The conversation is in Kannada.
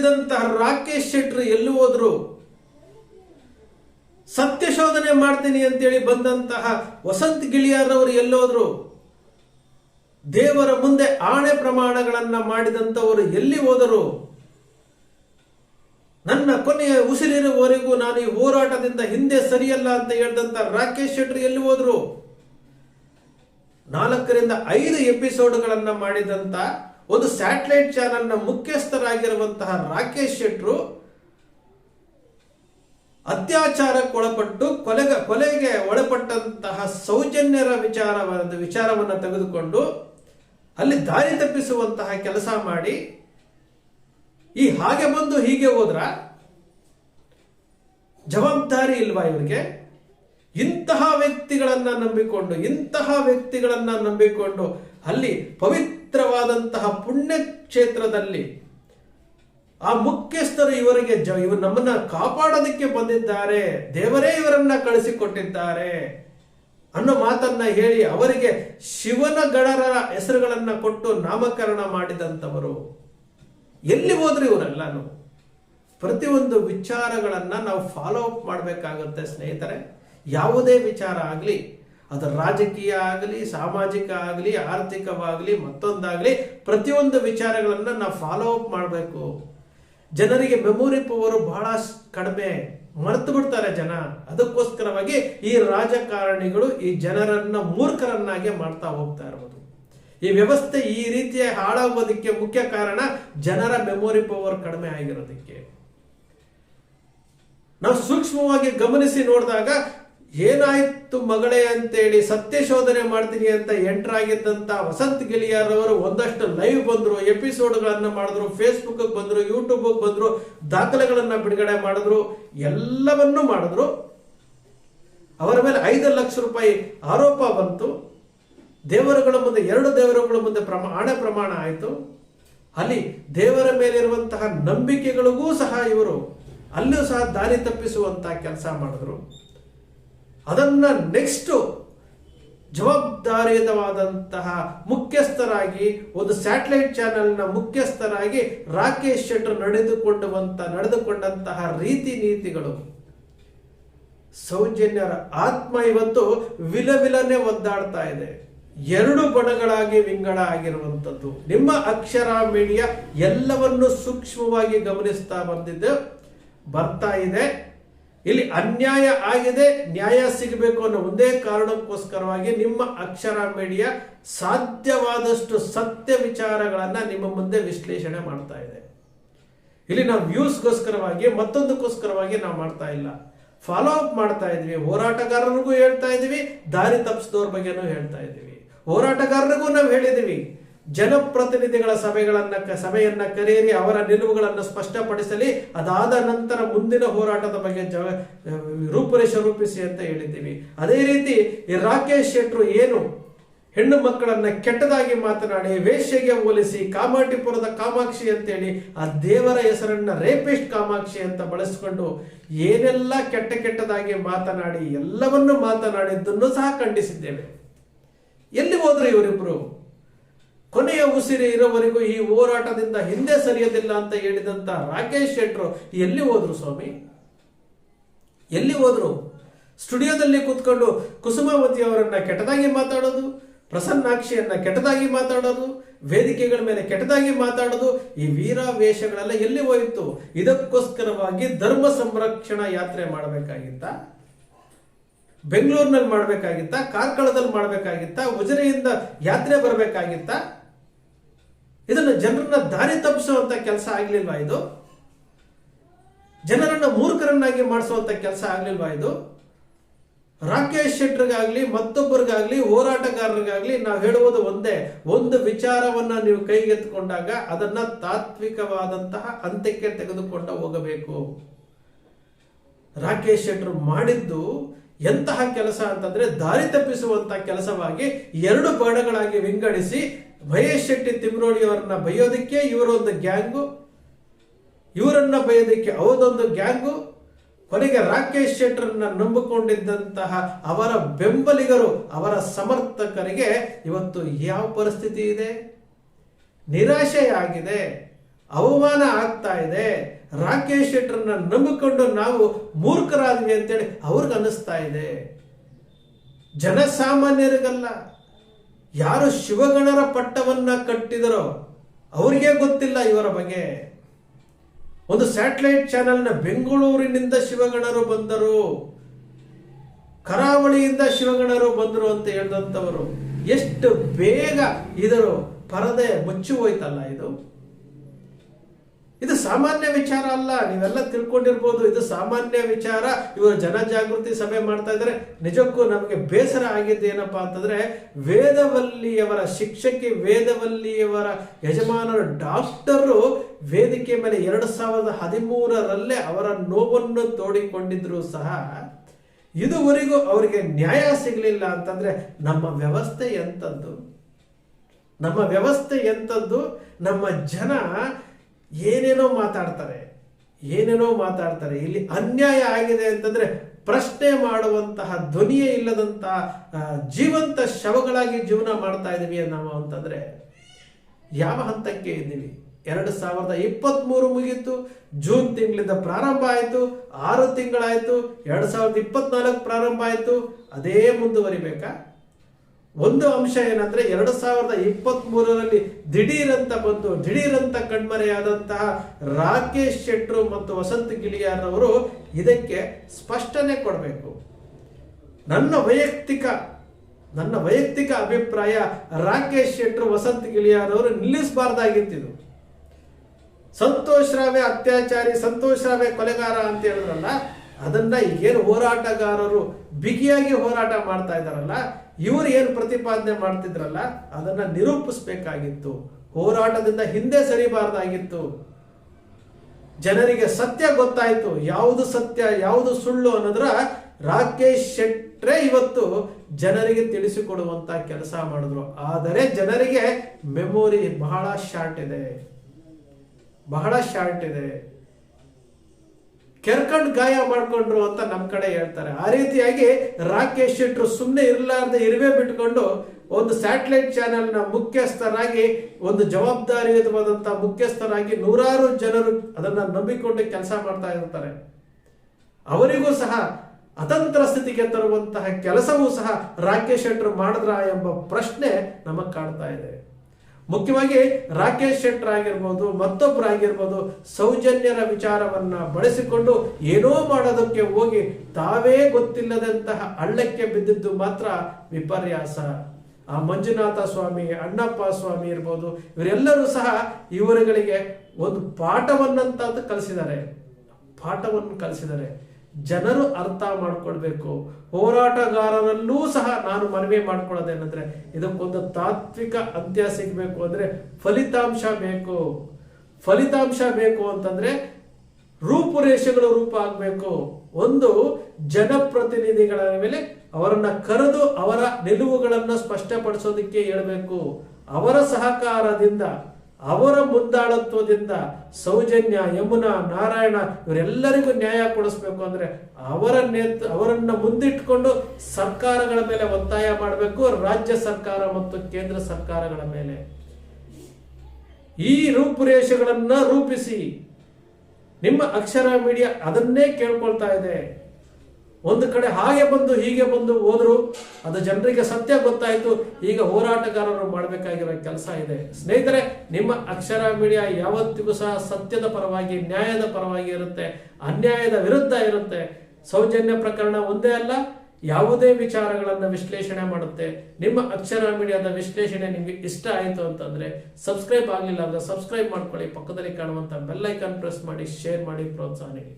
ಉಳಿದಂತಹ ರಾಕೇಶ್ ಶೆಟ್ರು ಎಲ್ಲಿ ಹೋದ್ರು, ಸತ್ಯ ಶೋಧನೆ ಮಾಡ್ತೀನಿ ಅಂತೇಳಿ ಬಂದಂತಹ ವಸಂತ್ ಗಿಳಿಯಾರ್ ಅವರು ಎಲ್ಲೋದ್ರು ದೇವರ ಮುಂದೆ ಆಣೆ ಪ್ರಮಾಣಗಳನ್ನ ಮಾಡಿದಂತವರು ಎಲ್ಲಿ ಹೋದರು, ನನ್ನ ಕೊನೆಯ ಉಸಿರಿರುವವರೆಗೂ ನಾನು ಈ ಹೋರಾಟದಿಂದ ಹಿಂದೆ ಸರಿಯಲ್ಲ ಅಂತ ಹೇಳಿದಂತ ರಾಕೇಶ್ ಶೆಟ್ಟಿ ಎಲ್ಲಿ ಹೋದ್ರು, ನಾಲ್ಕರಿಂದ ಐದು ಎಪಿಸೋಡ್ಗಳನ್ನ ಮಾಡಿದಂತ ಒಂದು ಸ್ಯಾಟಲೈಟ್ ಚಾನೆಲ್ನ ಮುಖ್ಯಸ್ಥರಾಗಿರುವಂತಹ ರಾಕೇಶ್ ಶೆಟ್ರು ಅತ್ಯಾಚಾರಕ್ಕೊಳಪಟ್ಟು ಕೊಲೆಗ, ಕೊಲೆಗೆ ಒಳಪಟ್ಟಂತಹ ಸೌಜನ್ಯರ ವಿಚಾರವಾದ ವಿಚಾರವನ್ನು ತೆಗೆದುಕೊಂಡು ಅಲ್ಲಿ ದಾರಿ ತಪ್ಪಿಸುವಂತಹ ಕೆಲಸ ಮಾಡಿ. ಈ ಹಾಗೆ ಬಂದು ಹೀಗೆ ಹೋದ್ರ ಜವಾಬ್ದಾರಿ ಇಲ್ವಾ ಇವರಿಗೆ? ಇಂತಹ ವ್ಯಕ್ತಿಗಳನ್ನ ನಂಬಿಕೊಂಡು, ಇಂತಹ ವ್ಯಕ್ತಿಗಳನ್ನ ನಂಬಿಕೊಂಡು ಅಲ್ಲಿ ಪವಿತ್ರವಾದಂತಹ ಪುಣ್ಯ ಕ್ಷೇತ್ರದಲ್ಲಿ ಆ ಮುಖ್ಯಸ್ಥರು ಇವರಿಗೆ ಜ ಇವರು ನಮ್ಮನ್ನ ಕಾಪಾಡೋದಕ್ಕೆ ಬಂದಿದ್ದಾರೆ, ದೇವರೇ ಇವರನ್ನ ಕಳಿಸಿಕೊಟ್ಟಿದ್ದಾರೆ ಅನ್ನೋ ಮಾತನ್ನ ಹೇಳಿ ಅವರಿಗೆ ಶಿವನ ಗಣರ ಹೆಸರುಗಳನ್ನ ಕೊಟ್ಟು ನಾಮಕರಣ ಮಾಡಿದಂಥವರು. ಎಲ್ಲಿ ಹೋದ್ರು ಇವರೆಲ್ಲಾನು. ಪ್ರತಿಯೊಂದು ವಿಚಾರಗಳನ್ನ ನಾವು ಫಾಲೋ ಅಪ್ ಮಾಡಬೇಕಾಗುತ್ತೆ ಸ್ನೇಹಿತರೆ. ಯಾವುದೇ ವಿಚಾರ ಆಗಲಿ ಅದು ರಾಜಕೀಯ ಆಗಲಿ, ಸಾಮಾಜಿಕ ಆಗಲಿ, ಆರ್ಥಿಕವಾಗಲಿ, ಮತ್ತೊಂದಾಗಲಿ ಪ್ರತಿಯೊಂದು ವಿಚಾರಗಳನ್ನು ನಾವು ಫಾಲೋ ಅಪ್ ಮಾಡಬೇಕು. ಜನರಿಗೆ ಮೆಮೊರಿ ಪವರ್ ಬಹಳ ಕಡಿಮೆ ಮರೆತು ಬಿಡ್ತಾರೆ ಜನ. ಅದಕ್ಕೋಸ್ಕರವಾಗಿ ಈ ರಾಜಕಾರಣಿಗಳು ಈ ಜನರನ್ನ ಮೂರ್ಖರನ್ನಾಗಿ ಮಾಡ್ತಾ ಹೋಗ್ತಾ ಇರ್ಬೋದು. ಈ ವ್ಯವಸ್ಥೆ ಈ ರೀತಿಯ ಹಾಳಾಗೋದಕ್ಕೆ ಮುಖ್ಯ ಕಾರಣ ಜನರ ಮೆಮೊರಿ ಪವರ್ ಕಡಿಮೆ ಆಗಿರೋದಕ್ಕೆ. ನಾವು ಸೂಕ್ಷ್ಮವಾಗಿ ಗಮನಿಸಿ ನೋಡಿದಾಗ ಏನಾಯ್ತು ಮಗಳೇ ಅಂತೇಳಿ ಸತ್ಯ ಶೋಧನೆ ಮಾಡ್ತೀನಿ ಅಂತ ಎಂಟರ್ ಆಗಿದ್ದಂತ ವಸಂತ್ ಗಿಲಿಯಾರವರು ಒಂದಷ್ಟು ಲೈವ್ ಬಂದ್ರು ಎಪಿಸೋಡ್ಗಳನ್ನ ಮಾಡಿದ್ರು ಫೇಸ್ಬುಕ್ ಬಂದ್ರು ಯೂಟ್ಯೂಬ್ ಬಂದ್ರು, ದಾಖಲೆಗಳನ್ನ ಬಿಡುಗಡೆ ಮಾಡಿದ್ರು, ಎಲ್ಲವನ್ನೂ ಮಾಡಿದ್ರು. ಅವರ ಮೇಲೆ ಐದು ಲಕ್ಷ ರೂಪಾಯಿ ಆರೋಪ ಬಂತು. ದೇವರುಗಳ ಮುಂದೆ, ಎರಡು ದೇವರುಗಳ ಮುಂದೆ ಪ್ರಮಾಣ ಪ್ರಮಾಣ ಆಯಿತು. ಅಲ್ಲಿ ದೇವರ ಮೇಲಿರುವಂತಹ ನಂಬಿಕೆಗಳಿಗೂ ಸಹ ಇವರು, ಅಲ್ಲೂ ಸಹ ದಾರಿ ತಪ್ಪಿಸುವಂತಹ ಕೆಲಸ ಮಾಡಿದ್ರು. ಅದನ್ನ ನೆಕ್ಸ್ಟ್ ಜವಾಬ್ದಾರಿಯುತವಾದಂತಹ ಮುಖ್ಯಸ್ಥರಾಗಿ, ಒಂದು ಸ್ಯಾಟಲೈಟ್ ಚಾನೆಲ್ನ ಮುಖ್ಯಸ್ಥರಾಗಿ ರಾಕೇಶ್ ಶೆಟ್ಟರ್ ನಡೆದುಕೊಂಡುವಂಥ ನಡೆದುಕೊಂಡಂತಹ ರೀತಿ ನೀತಿಗಳು. ಸೌಜನ್ಯರ ಆತ್ಮ ಇವತ್ತು ವಿಲವಿಲನೆ ಒದ್ದಾಡ್ತಾ ಇದೆ. ಎರಡು ಬಣಗಳಾಗಿ ವಿಂಗಡ ಆಗಿರುವಂಥದ್ದು ನಿಮ್ಮ ಅಕ್ಷರ ಮೀಡಿಯಾ ಎಲ್ಲವನ್ನು ಸೂಕ್ಷ್ಮವಾಗಿ ಗಮನಿಸ್ತಾ ಬಂದಿದ್ದು ಬರ್ತಾ ಇದೆ. ಇಲ್ಲಿ ಅನ್ಯಾಯ ಆಗಿದೆ, ನ್ಯಾಯ ಸಿಗಬೇಕು ಅನ್ನೋ ಒಂದೇ ಕಾರಣಕ್ಕೋಸ್ಕರವಾಗಿ ನಿಮ್ಮ ಅಕ್ಷರ ಮೀಡಿಯಾ ಸಾಧ್ಯವಾದಷ್ಟು ಸತ್ಯ ವಿಚಾರಗಳನ್ನ ನಿಮ್ಮ ಮುಂದೆ ವಿಶ್ಲೇಷಣೆ ಮಾಡ್ತಾ ಇದೆ. ಇಲ್ಲಿ ನಾವು ವ್ಯೂಸ್ಗೋಸ್ಕರವಾಗಿ ಮತ್ತೊಂದಕ್ಕೋಸ್ಕರವಾಗಿ ನಾವು ಮಾಡ್ತಾ ಇಲ್ಲ. ಫಾಲೋ ಅಪ್ ಮಾಡ್ತಾ ಇದ್ವಿ. ಹೋರಾಟಗಾರರಿಗೂ ಹೇಳ್ತಾ ಇದೀವಿ, ದಾರಿ ತಪ್ಪಿಸಿದವ್ರ ಬಗ್ಗೆನೂ ಹೇಳ್ತಾ ಇದೀವಿ. ಹೋರಾಟಗಾರರಿಗೂ ನಾವು ಹೇಳಿದೀವಿ. ಜನಪ್ರತಿನಿಧಿಗಳ ಸಭೆಗಳನ್ನ ಸಭೆಯನ್ನ ಕರೆಯಿರಿ, ಅವರ ನಿಲುವುಗಳನ್ನು ಸ್ಪಷ್ಟಪಡಿಸಲಿ. ಅದಾದ ನಂತರ ಮುಂದಿನ ಹೋರಾಟದ ಬಗ್ಗೆ ಜ, ರೂಪುರೇಷ ರೂಪಿಸಿ ಅಂತ ಹೇಳಿದ್ದೀವಿ. ಅದೇ ರೀತಿ ರಾಕೇಶ್ ಶೆಟ್ರು ಏನು ಹೆಣ್ಣು ಮಕ್ಕಳನ್ನ ಕೆಟ್ಟದಾಗಿ ಮಾತನಾಡಿ, ವೇಶ್ಯೆಗೆ ಹೋಲಿಸಿ, ಕಾಮಾಟಿಪುರದ ಕಾಮಾಕ್ಷಿ ಅಂತೇಳಿ, ಆ ದೇವರ ಹೆಸರನ್ನ ರೇಪಿಸ್ಟ್ ಕಾಮಾಕ್ಷಿ ಅಂತ ಬಳಸಿಕೊಂಡು ಏನೆಲ್ಲ ಕೆಟ್ಟ ಕೆಟ್ಟದಾಗಿ ಮಾತನಾಡಿ, ಎಲ್ಲವನ್ನು ಮಾತನಾಡಿದ್ದನ್ನು ಸಹ ಖಂಡಿಸಿದ್ದೇವೆ. ಎಲ್ಲಿ ಹೋದ್ರು ಇವರಿಬ್ರು? ಕೊನೆಯ ಉಸಿರಿ ಇರೋವರೆಗೂ ಈ ಹೋರಾಟದಿಂದ ಹಿಂದೆ ಸರಿಯೋದಿಲ್ಲ ಅಂತ ಹೇಳಿದಂತ ರಾಕೇಶ್ ಶೆಟ್ರು, ಎಲ್ಲಿ ಹೋದ್ರು ಸ್ವಾಮಿ? ಎಲ್ಲಿ ಹೋದ್ರು? ಸ್ಟುಡಿಯೋದಲ್ಲಿ ಕೂತ್ಕೊಂಡು ಕುಸುಮಾವತಿ ಅವರನ್ನ ಕೆಟ್ಟದಾಗಿ ಮಾತಾಡೋದು ಪ್ರಸನ್ನಾಕ್ಷಿಯನ್ನ ಕೆಟ್ಟದಾಗಿ ಮಾತಾಡೋದು, ವೇದಿಕೆಗಳ ಮೇಲೆ ಕೆಟ್ಟದಾಗಿ ಮಾತಾಡೋದು, ಈ ವೀರಾವೇಶಗಳೆಲ್ಲ ಎಲ್ಲಿ ಹೋಯಿತು? ಇದಕ್ಕೋಸ್ಕರವಾಗಿ ಧರ್ಮ ಸಂರಕ್ಷಣಾ ಯಾತ್ರೆ ಮಾಡಬೇಕಾಗಿತ್ತ? ಬೆಂಗಳೂರಿನಲ್ಲಿ ಮಾಡಬೇಕಾಗಿತ್ತ? ಕಾರ್ಕಳದಲ್ಲಿ ಮಾಡಬೇಕಾಗಿತ್ತ? ಉಜಿರೆಯಿಂದ ಯಾತ್ರೆ ಬರಬೇಕಾಗಿತ್ತ? ಇದನ್ನ ಜನರನ್ನ ದಾರಿ ತಪ್ಪಿಸುವಂತ ಕೆಲಸ ಆಗ್ಲಿಲ್ವಾ ಇದು? ಜನರನ್ನ ಮೂರ್ಖರನ್ನಾಗಿ ಮಾಡಿಸುವಂತ ಕೆಲಸ ಆಗ್ಲಿಲ್ವಾ ಇದು? ರಾಕೇಶ್ ಶೆಟ್ಟರ್ಗಾಗ್ಲಿ, ಮತ್ತೊಬ್ಬರಿಗಾಗ್ಲಿ, ಹೋರಾಟಗಾರರಿಗಾಗ್ಲಿ ನಾವು ಹೇಳುವುದು ಒಂದೇ. ಒಂದು ವಿಚಾರವನ್ನ ನೀವು ಕೈಗೆತ್ತಿಕೊಂಡಾಗ ಅದನ್ನ ತಾತ್ವಿಕವಾದಂತಹ ಅಂತ್ಯಕ್ಕೆ ತೆಗೆದುಕೊಂಡು ಹೋಗಬೇಕು. ರಾಕೇಶ್ ಶೆಟ್ಟರ್ ಮಾಡಿದ್ದು ಎಂತಹ ಕೆಲಸ ಅಂತಂದ್ರೆ ದಾರಿ ತಪ್ಪಿಸುವಂತಹ ಕೆಲಸವಾಗಿ ಎರಡು ಬಣಗಳಾಗಿ ವಿಂಗಡಿಸಿ ಮಹೇಶ್ ಶೆಟ್ಟಿ ತಿಮ್ರೋಳಿಯವರನ್ನ ಬೈಯೋದಕ್ಕೆ ಇವರೊಂದು ಗ್ಯಾಂಗು, ಇವರನ್ನ ಬೈಯೋದಕ್ಕೆ ಅವರೊಂದು ಗ್ಯಾಂಗು. ಕೊನೆಗೆ ರಾಕೇಶ್ ಶೆಟ್ಟರನ್ನ ನಂಬಿಕೊಂಡಿದ್ದಂತಹ ಅವರ ಬೆಂಬಲಿಗರು, ಅವರ ಸಮರ್ಥಕರಿಗೆ ಇವತ್ತು ಯಾವ ಪರಿಸ್ಥಿತಿ ಇದೆ? ನಿರಾಶೆ ಆಗಿದೆ ಅವಮಾನ ಆಗ್ತಾ ಇದೆ. ರಾಕೇಶ್ ಶೆಟ್ಟರನ್ನ ನಂಬಿಕೊಂಡು ನಾವು ಮೂರ್ಖರಾದ್ವಿ ಅಂತೇಳಿ ಅವ್ರಿಗೆ ಅನ್ನಿಸ್ತಾ ಇದೆ. ಜನಸಾಮಾನ್ಯರಿಗಲ್ಲ. ಯಾರು ಶಿವಗಣರ ಪಟ್ಟವನ್ನ ಕಟ್ಟಿದರೋ ಅವರಿಗೆ ಗೊತ್ತಿಲ್ಲ ಇವರ ಬಗ್ಗೆ. ಒಂದು ಸ್ಯಾಟಲೈಟ್ ಚಾನೆಲ್ನ ಬೆಂಗಳೂರಿನಿಂದ ಶಿವಗಣರು ಬಂದರು. ಕರಾವಳಿಯಿಂದ ಶಿವಗಣರು ಬಂದರು ಅಂತ ಹೇಳಿದಂಥವರು ಎಷ್ಟು ಬೇಗ ಇದರು ಪರದೆ ಮುಚ್ಚಿ ಹೋಯ್ತಲ್ಲ ಇದು. ಇದು ಸಾಮಾನ್ಯ ವಿಚಾರ ಅಲ್ಲ. ನೀವೆಲ್ಲ ತಿಳ್ಕೊಂಡಿರ್ಬೋದು, ಇದು ಸಾಮಾನ್ಯ ವಿಚಾರ. ಇವರು ಜನಜಾಗೃತಿ ಸಭೆ ಮಾಡ್ತಾ ಇದ್ದಾರೆ. ನಿಜಕ್ಕೂ ನಮಗೆ ಬೇಸರ ಆಗಿದ್ದು ಏನಪ್ಪಾ ಅಂತಂದ್ರೆ, ವೇದವಲ್ಲಿಯವರ ಶಿಕ್ಷಕಿ, ವೇದವಲ್ಲಿಯವರ ಯಜಮಾನರು, ಡಾಕ್ಟರು ವೇದಿಕೆ ಮೇಲೆ ಎರಡು ಸಾವಿರದ ಹದಿಮೂರರಲ್ಲೇ ಅವರ ನೋವನ್ನು ತೋಡಿಕೊಂಡಿದ್ರು ಸಹ, ಇದುವರೆಗೂ ಅವರಿಗೆ ನ್ಯಾಯ ಸಿಗಲಿಲ್ಲ ಅಂತಂದ್ರೆ, ನಮ್ಮ ವ್ಯವಸ್ಥೆ ಎಂಥದ್ದು ನಮ್ಮ ವ್ಯವಸ್ಥೆ ಎಂಥದ್ದು ನಮ್ಮ ಜನ ಏನೇನೋ ಮಾತಾಡ್ತಾರೆ ಏನೇನೋ ಮಾತಾಡ್ತಾರೆ, ಇಲ್ಲಿ ಅನ್ಯಾಯ ಆಗಿದೆ ಅಂತಂದ್ರೆ ಪ್ರಶ್ನೆ ಮಾಡುವಂತಹ ಧ್ವನಿಯೇ ಇಲ್ಲದಂತಹ ಜೀವಂತ ಶವಗಳಾಗಿ ಜೀವನ ಮಾಡ್ತಾ ಇದ್ದೀವಿ ನಾವು ಅಂತಂದ್ರೆ, ಯಾವ ಹಂತಕ್ಕೆ ಇದ್ದೀವಿ? ಎರಡು ಸಾವಿರದ ಇಪ್ಪತ್ತ್ ಮೂರು ಮುಗೀತು, ಜೂನ್ ತಿಂಗಳಿಂದ ಪ್ರಾರಂಭ ಆಯಿತು, ಆರು ತಿಂಗಳಾಯಿತು, ಎರಡು ಸಾವಿರದ ಇಪ್ಪತ್ನಾಲ್ಕು ಪ್ರಾರಂಭ ಆಯಿತು, ಅದೇ ಮುಂದುವರಿಬೇಕಾ? ಒಂದು ಅಂಶ ಏನಂದ್ರೆ ಎರಡು ಸಾವಿರದ ಇಪ್ಪತ್ತ್ ಮೂರರಲ್ಲಿ ದಿಢೀರಂತ ಬಂದು, ದಿಢೀರಂತ ಕಣ್ಮರೆಯಾದಂತಹ ರಾಕೇಶ್ ಶೆಟ್ರು ಮತ್ತು ವಸಂತ್ ಗಿಳಿಯಾರ್ ಅವರು ಇದಕ್ಕೆ ಸ್ಪಷ್ಟನೆ ಕೊಡಬೇಕು. ನನ್ನ ವೈಯಕ್ತಿಕ ನನ್ನ ವೈಯಕ್ತಿಕ ಅಭಿಪ್ರಾಯ ರಾಕೇಶ್ ಶೆಟ್ರು, ವಸಂತ್ ಗಿಳಿಯಾರ್ ಅವರು ನಿಲ್ಲಿಸಬಾರ್ದಾಗಿತ್ತಿದು. ಸಂತೋಷ್ ರಾವೆ ಅತ್ಯಾಚಾರಿ, ಸಂತೋಷ್ ರಾವೆ ಕೊಲೆಗಾರ ಅಂತ ಹೇಳಿದ್ರಲ್ಲ, ಅದನ್ನ ಏನು ಹೋರಾಟಗಾರರು ಬಿಗಿಯಾಗಿ ಹೋರಾಟ ಮಾಡ್ತಾ ಇದ್ದಾರಲ್ಲ ಇವರು ಏನು ಪ್ರತಿಪಾದನೆ ಮಾಡ್ತಿದ್ರಲ್ಲ, ಅದನ್ನ ನಿರೂಪಿಸಬೇಕಾಗಿತ್ತು. ಹೋರಾಟದಿಂದ ಹಿಂದೆ ಸರಿಬಾರ್ದಾಗಿತ್ತು. ಜನರಿಗೆ ಸತ್ಯ ಗೊತ್ತಾಯ್ತು. ಯಾವುದು ಸತ್ಯ, ಯಾವುದು ಸುಳ್ಳು ಅನ್ನೋದ್ರ ರಾಕೇಶ್ ಶೆಟ್ರೆ ಇವತ್ತು ಜನರಿಗೆ ತಿಳಿಸಿಕೊಡುವಂತ ಕೆಲಸ ಮಾಡಿದ್ರು. ಆದರೆ ಜನರಿಗೆ ಮೆಮೊರಿ ಬಹಳ ಶಾರ್ಟ್ ಇದೆ. ಬಹಳ ಶಾರ್ಟ್ ಇದೆ. ಕೆರ್ಕಂಡ್ ಗಾಯ ಮಾಡ್ಕೊಂಡ್ರು ಅಂತ ನಮ್ಮ ಕಡೆ ಹೇಳ್ತಾರೆ. ಆ ರೀತಿಯಾಗಿ ರಾಕೇಶ್ ಶೆಟ್ರು ಸುಮ್ಮನೆ ಇರಲಾರ್ದೆ ಇರುವೆ ಬಿಟ್ಕೊಂಡು ಒಂದು ಸ್ಯಾಟಲೈಟ್ ಚಾನೆಲ್ನ ಮುಖ್ಯಸ್ಥರಾಗಿ, ಒಂದು ಜವಾಬ್ದಾರಿಯುತವಾದಂಥ ಮುಖ್ಯಸ್ಥರಾಗಿ ನೂರಾರು ಜನರು ಅದನ್ನ ನಂಬಿಕೊಂಡು ಕೆಲಸ ಮಾಡ್ತಾ ಇರ್ತಾರೆ. ಅವರಿಗೂ ಸಹ ಅತಂತ್ರ ಸ್ಥಿತಿಗೆ ತರುವಂತಹ ಕೆಲಸವೂ ಸಹ ರಾಕೇಶ್ ಶೆಟ್ರು ಮಾಡಿದ್ರ ಎಂಬ ಪ್ರಶ್ನೆ ನಮಗೆ ಕಾಣ್ತಾ ಇದೆ. ಮುಖ್ಯವಾಗಿ ರಾಕೇಶ್ ಶೆಟ್ಟರ್ ಆಗಿರ್ಬೋದು ಮತ್ತೊಬ್ಬರಾಗಿರ್ಬೋದು ಸೌಜನ್ಯರ ವಿಚಾರವನ್ನ ಬಳಸಿಕೊಂಡು ಏನೋ ಮಾಡೋದಕ್ಕೆ ಹೋಗಿ ತಾವೇ ಗೊತ್ತಿಲ್ಲದಂತಹ ಹಳ್ಳಕ್ಕೆ ಬಿದ್ದಿದ್ದು ಮಾತ್ರ ವಿಪರ್ಯಾಸ. ಆ ಮಂಜುನಾಥ ಸ್ವಾಮಿ, ಅಣ್ಣಪ್ಪ ಸ್ವಾಮಿ ಇರ್ಬೋದು, ಇವರೆಲ್ಲರೂ ಸಹ ಇವರುಗಳಿಗೆ ಒಂದು ಪಾಠವನ್ನಂತ ಕಲಿಸಿದ್ದಾರೆ. ಪಾಠವನ್ನು ಕಲಿಸಿದ್ದಾರೆ. ಜನರು ಅರ್ಥ ಮಾಡ್ಕೊಳ್ಬೇಕು. ಹೋರಾಟಗಾರರಲ್ಲೂ ಸಹ ನಾನು ಮನವಿ ಮಾಡ್ಕೊಳ್ಳೋದೇನಂದ್ರೆ ಇದಕ್ಕೊಂದು ತಾತ್ವಿಕ ಅಂತ್ಯ ಸಿಗಬೇಕು ಅಂದ್ರೆ ಫಲಿತಾಂಶ ಬೇಕು. ಫಲಿತಾಂಶ ಬೇಕು ಅಂತಂದ್ರೆ ರೂಪುರೇಷೆಗಳು ರೂಪ ಆಗಬೇಕು. ಒಂದು ಜನಪ್ರತಿನಿಧಿಗಳ ಮೇಲೆ ಅವರನ್ನ ಕರೆದು ಅವರ ನಿಲುವುಗಳನ್ನ ಸ್ಪಷ್ಟಪಡಿಸೋದಕ್ಕೆ ಹೇಳ್ಬೇಕು. ಅವರ ಸಹಕಾರದಿಂದ ಅವರ ಮುಂದಾಳತ್ವದಿಂದ ಸೌಜನ್ಯ, ಯಮುನಾ, ನಾರಾಯಣ ಇವರೆಲ್ಲರಿಗೂ ನ್ಯಾಯ ಕೊಡಿಸ್ಬೇಕು ಅಂದ್ರೆ ಅವರ ನೇತ್, ಅವರನ್ನ ಮುಂದಿಟ್ಕೊಂಡು ಸರ್ಕಾರಗಳ ಮೇಲೆ ಒತ್ತಾಯ ಮಾಡಬೇಕು, ರಾಜ್ಯ ಸರ್ಕಾರ ಮತ್ತು ಕೇಂದ್ರ ಸರ್ಕಾರಗಳ ಮೇಲೆ. ಈ ರೂಪುರೇಷೆಗಳನ್ನ ರೂಪಿಸಿ ನಿಮ್ಮ ಅಕ್ಷರ ಮೀಡಿಯಾ ಅದನ್ನೇ ಕೇಳ್ಕೊಳ್ತಾ ಇದೆ. ಒಂದು ಕಡೆ ಹಾಗೆ ಬಂದು ಹೀಗೆ ಬಂದು ಹೋದ್ರು, ಅದು ಜನರಿಗೆ ಸತ್ಯ ಗೊತ್ತಾಯಿತು. ಈಗ ಹೋರಾಟಗಾರರು ಮಾಡಬೇಕಾಗಿರೋ ಕೆಲಸ ಇದೆ. ಸ್ನೇಹಿತರೆ, ನಿಮ್ಮ ಅಕ್ಷರ ಮೀಡಿಯಾ ಯಾವತ್ತಿಗೂ ಸಹ ಸತ್ಯದ ಪರವಾಗಿ, ನ್ಯಾಯದ ಪರವಾಗಿ ಇರುತ್ತೆ, ಅನ್ಯಾಯದ ವಿರುದ್ಧ ಇರುತ್ತೆ. ಸೌಜನ್ಯ ಪ್ರಕರಣ ಒಂದೇ ಅಲ್ಲ, ಯಾವುದೇ ವಿಚಾರಗಳನ್ನು ವಿಶ್ಲೇಷಣೆ ಮಾಡುತ್ತೆ. ನಿಮ್ಮ ಅಕ್ಷರ ಮೀಡಿಯಾದ ವಿಶ್ಲೇಷಣೆ ನಿಮಗೆ ಇಷ್ಟ ಆಯಿತು ಅಂತಂದರೆ, ಸಬ್ಸ್ಕ್ರೈಬ್ ಆಗಲಿಲ್ಲ ಅಂದ್ರೆ ಸಬ್ಸ್ಕ್ರೈಬ್ ಮಾಡ್ಕೊಳ್ಳಿ. ಪಕ್ಕದಲ್ಲಿ ಕಾಣುವಂತ ಬೆಲ್ಲೈಕನ್ ಪ್ರೆಸ್ ಮಾಡಿ, ಶೇರ್ ಮಾಡಿ, ಪ್ರೋತ್ಸಾಹ ನೀಡಿ.